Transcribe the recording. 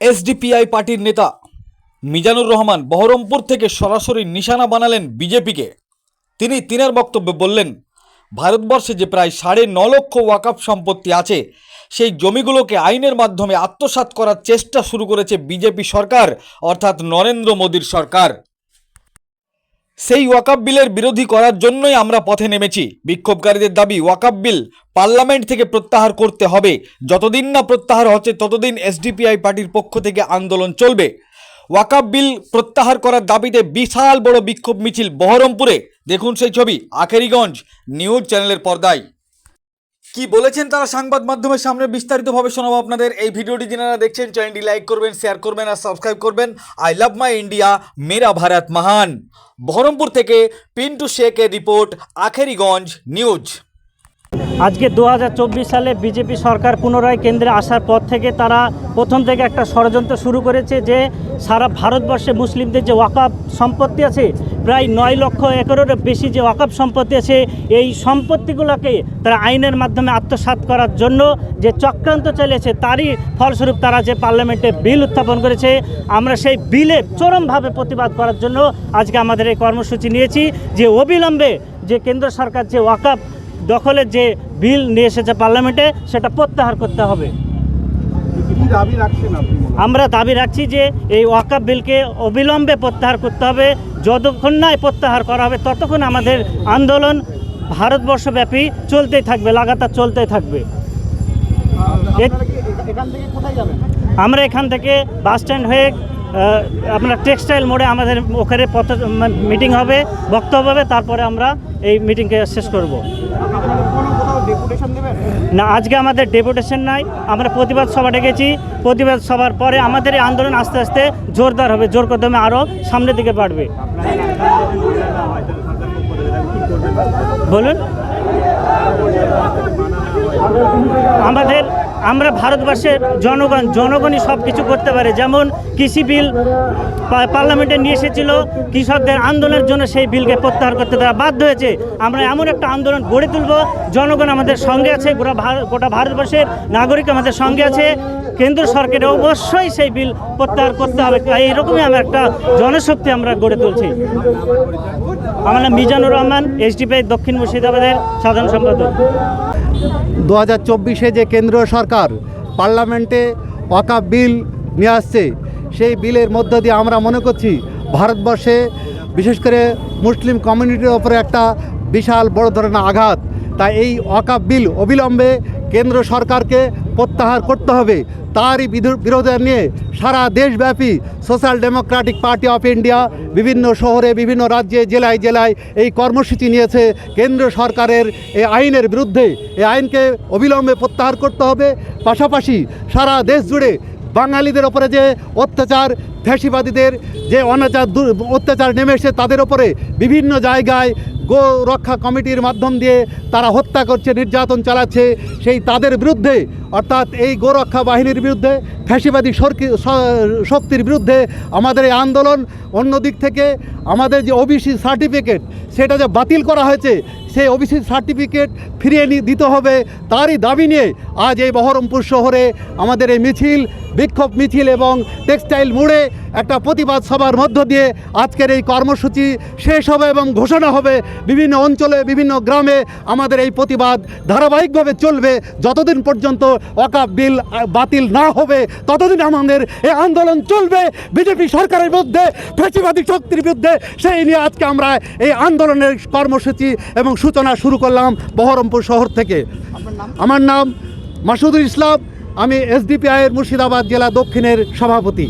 SDPI পার্টির নেতা মিজানুর রহমান বহরমপুর থেকে সরাসরি নিশানা বানালেন বিজেপিকে। তিনি তিনের বক্তব্যে বললেন, ভারতবর্ষে যে প্রায় সাড়ে ন লক্ষ ওয়াকাফ সম্পত্তি আছে, সেই জমিগুলোকে আইনের মাধ্যমে আত্মসাত করার চেষ্টা শুরু করেছে বিজেপি সরকার, অর্থাৎ নরেন্দ্র মোদীর সরকার। সেই ওয়াকাব বিলের বিরোধী করার জন্যই আমরা পথে নেমেছি। বিক্ষোভকারীদের দাবি, ওয়াকাব বিল পার্লামেন্ট থেকে প্রত্যাহার করতে হবে। যতদিন না প্রত্যাহার হচ্ছে, ততদিন এসডিপিআই পার্টির পক্ষ থেকে আন্দোলন চলবে। ওয়াকাব বিল প্রত্যাহার করার দাবিতে বিশাল বড় বিক্ষোভ মিছিল বহরমপুরে। দেখুন সেই ছবি, আখেরিগঞ্জ নিউজ চ্যানেলের পর্দায়। কি বলেছেন তারা সংবাদ মাধ্যমের সামনে বিস্তারিতভাবে শোনাবো আপনাদের। এই ভিডিওটি যারা দেখছেন, চ্যানেলটি লাইক করবেন শেয়ার করবেন আর সাবস্ক্রাইব করবেন। আই লাভ মাই ইন্ডিয়া মেরা ভারত মহান বহরমপুর থেকে পিন্টু শেখের রিপোর্ট, আখেরিগঞ্জ নিউজ। আজকে দু হাজার চব্বিশ সালে বিজেপি সরকার পুনরায় কেন্দ্রে আসার পর থেকে তারা প্রথম থেকে একটা ষড়যন্ত্র শুরু করেছে যে সারা ভারতবর্ষে মুসলিমদের যে ওয়াকাপ সম্পত্তি আছে প্রায় নয় লক্ষ একরেরও বেশি যে ওয়াকাপ সম্পত্তি আছে এই সম্পত্তিগুলোকে তারা আইনের মাধ্যমে আত্মসাৎ করার জন্য যে চক্রান্ত চালিয়েছে তারই ফলস্বরূপ তারা যে পার্লামেন্টে বিল উত্থাপন করেছে আমরা সেই বিলে চরমভাবে প্রতিবাদ করার জন্য আজকে আমাদের এই কর্মসূচি নিয়েছি যে অবিলম্বে যে কেন্দ্র সরকার যে ওয়াকাপ দখলের যে বিল নিয়ে এসেছে পার্লামেন্টে সেটা প্রত্যাহার করতে হবে। আমরা দাবি রাখছি যে এই ওয়াকাপ বিলকে অবিলম্বে প্রত্যাহার করতে হবে। যতক্ষণ না প্রত্যাহার করা হবে, ততক্ষণ আমাদের আন্দোলন ভারতবর্ষব্যাপী চলতেই থাকবে, লাগাতার চলতেই থাকবে। আমরা এখান থেকে বাস স্ট্যান্ড হয়ে আপনার টেক্সটাইল মোড়ে আমাদের ওখানে মিটিং হবে, বক্তব্য হবে, তারপরে আমরা এই মিটিংকে শেষ করব। না, আজকে আমাদের ডেপুটেশন নাই। আমরা প্রতিবাদ সভা ডেকেছি। প্রতিবাদ সভার পরে আমাদের এই আন্দোলন আস্তে আস্তে জোরদার হবে, জোর কদমে আরও সামনের দিকে বাড়বে। বলুন। আমাদের আমরা ভারতবর্ষের জনগণ, জনগণই সব কিছু করতে পারে। যেমন কৃষি বিল পার্লামেন্টে নিয়ে এসেছিল, কৃষকদের আন্দোলনের জন্য সেই বিলকে প্রত্যাহার করতে তারা বাধ্য হয়েছে। আমরা এমন একটা আন্দোলন গড়ে তুলব, জনগণ আমাদের সঙ্গে আছে, গোটা গোটা ভারতবর্ষের নাগরিক আমাদের সঙ্গে আছে। কেন্দ্র সরকারের অবশ্যই সেই বিল প্রত্যাহার করতে হবে। এইরকমই আমরা একটা জনশক্তি আমরা গড়ে তুলছি। আমার নাম মিজানুর রহমান, এসডিপিআই দক্ষিণ মুর্শিদাবাদের সাধারণ সম্পাদক। দু হাজার চব্বিশে যে কেন্দ্রীয় সরকার পার্লামেন্টে অকা বিল নিয়ে আসছে, সেই বিলের মধ্য দিয়ে আমরা মনে করছি ভারতবর্ষে বিশেষ করে মুসলিম কমিউনিটির ওপরে একটা বিশাল বড় ধরনের আঘাত। তাই এই ওয়াকাফ বিল অবিলম্বে কেন্দ্র সরকারকে প্রত্যাহার করতে হবে। তারই বিরোধে নিয়ে সারা দেশব্যাপী social democratic party of India বিভিন্ন শহরে, বিভিন্ন রাজ্যে, জেলায় জেলায় এই কর্মসূচি নিয়েছে। কেন্দ্র সরকারের এই আইনের বিরুদ্ধে এই আইনকে অবিলম্বে প্রত্যাহার করতে হবে। পাশাপাশি সারা দেশ জুড়ে বাঙালিদের ওপরে যে অত্যাচার ফ্যাসিবাদীদের যে অনাচার অত্যাচার নেমে এসে তাদের ওপরে বিভিন্ন জায়গায় গো রক্ষা কমিটির মাধ্যম দিয়ে তারা হত্যা করছে, নির্যাতন চালাচ্ছে। সেই তাদের বিরুদ্ধে, অর্থাৎ এই গোরক্ষা বাহিনীর বিরুদ্ধে, ফ্যাসিবাদী শক্তির বিরুদ্ধে আমাদের এই আন্দোলন, অন্য দিক থেকে আমাদের যে ওবিসি সার্টিফিকেট সেটা যে বাতিল করা হয়েছে, সেই ওবিসি সার্টিফিকেট ফিরিয়ে দিতে হবে। তারই দাবি নিয়ে আজ এই বহরমপুর শহরে আমাদের এই মিছিল, বিক্ষোভ মিছিল এবং টেক্সটাইল মোড়ে একটা প্রতিবাদ সভার মধ্য দিয়ে আজকের এই কর্মসূচি শেষ হবে এবং ঘোষণা হবে। বিভিন্ন অঞ্চলে বিভিন্ন গ্রামে আমাদের এই প্রতিবাদ ধারাবাহিকভাবে চলবে। যতদিন পর্যন্ত অকাপ বিল বাতিল না হবে ততদিন আমাদের এই আন্দোলন চলবে। বিজেপি সরকারের বিরুদ্ধে ফ্যাসিবাদী শক্তির বিরুদ্ধে সেই নিয়ে আজকে আমরা এই আন্দোলনের কর্মসূচি এবং সূচনা শুরু করলাম বহরমপুর শহর থেকে। আমার নাম মাসুদুল ইসলাম। আমি এসডিপিআইয়ের মুর্শিদাবাদ জেলা দক্ষিণের সভাপতি।